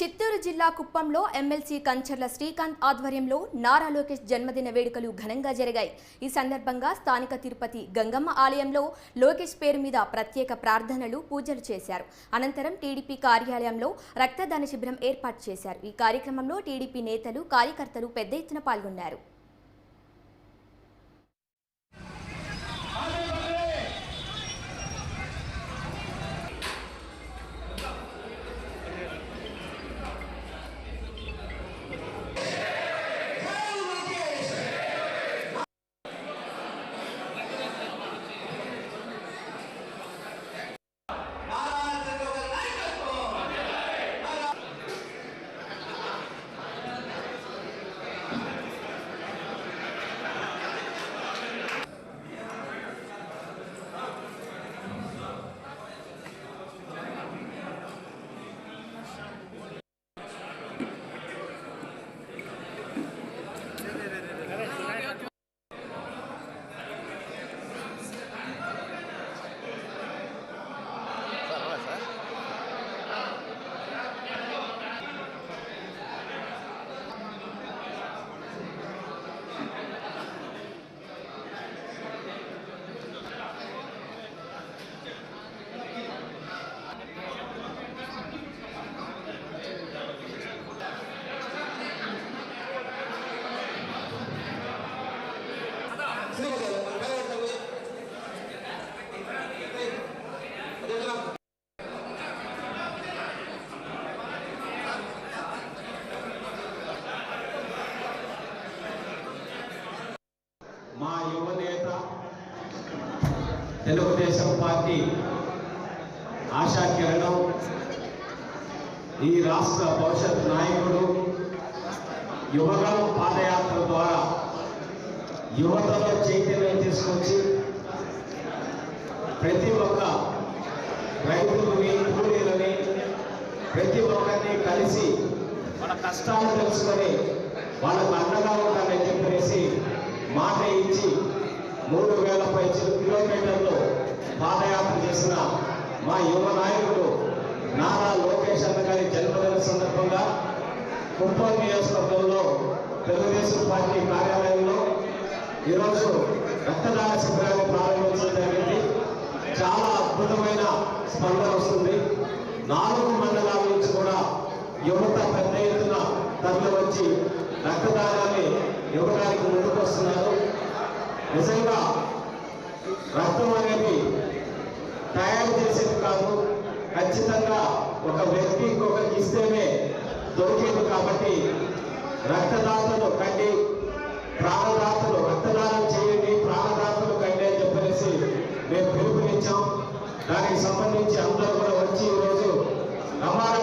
చిత్తూరు జిల్లా కుప్పంలో ఎమ్మెల్సీ కంచర్ల శ్రీకాంత్ ఆధ్వర్యంలో నారా లోకేష్ జన్మదిన వేడుకలు ఘనంగా జరిగాయి. ఈ సందర్భంగా స్థానిక తిరుపతి గంగమ్మ ఆలయంలో లోకేష్ పేరు మీద ప్రత్యేక ప్రార్థనలు పూజలు చేశారు. అనంతరం టీడీపీ కార్యాలయంలో రక్తదాన శిబిరం ఏర్పాటు చేశారు. ఈ కార్యక్రమంలో టీడీపీ నేతలు కార్యకర్తలు పెద్ద ఎత్తున పాల్గొన్నారు. మా యువనేత తెలుగుదేశం పార్టీ ఆశా కిరణం ఈ రాష్ట్ర భవిష్యత్ నాయకుడు యువగలం పాదయాత్ర ద్వారా యువతలో చైతన్యం తీసుకొచ్చి ప్రతి ఒక్క రైతులని కూలీలని ప్రతి ఒక్కరిని కలిసి వాళ్ళ కష్టాలు తెలుసుకొని వాళ్ళకు అండగా ఉండాలని చేసిన మా యువ నాయకుడు నారా లోకేష్ అన్న గారి జన్మదిన సందర్భంగా కుప్పం నియోజకవర్గంలో తెలుగుదేశం పార్టీ కార్యాలయంలో ఈరోజు రక్తదాన శిబిరాన్ని ప్రారంభించడం జరిగింది. చాలా అద్భుతమైన స్పందన వస్తుంది. నాలుగు మండలాల నుంచి కూడా యువత పెద్ద ఎత్తున తరలి వచ్చి రక్తదానాన్ని ఇవ్వడానికి ముందుకొస్తున్నారు. నిజంగా రక్తం అనేది ఖచ్చితంగా ఒక వ్యక్తి ఇంకొకరికి ఇస్తేనే దొరికేది కాబట్టి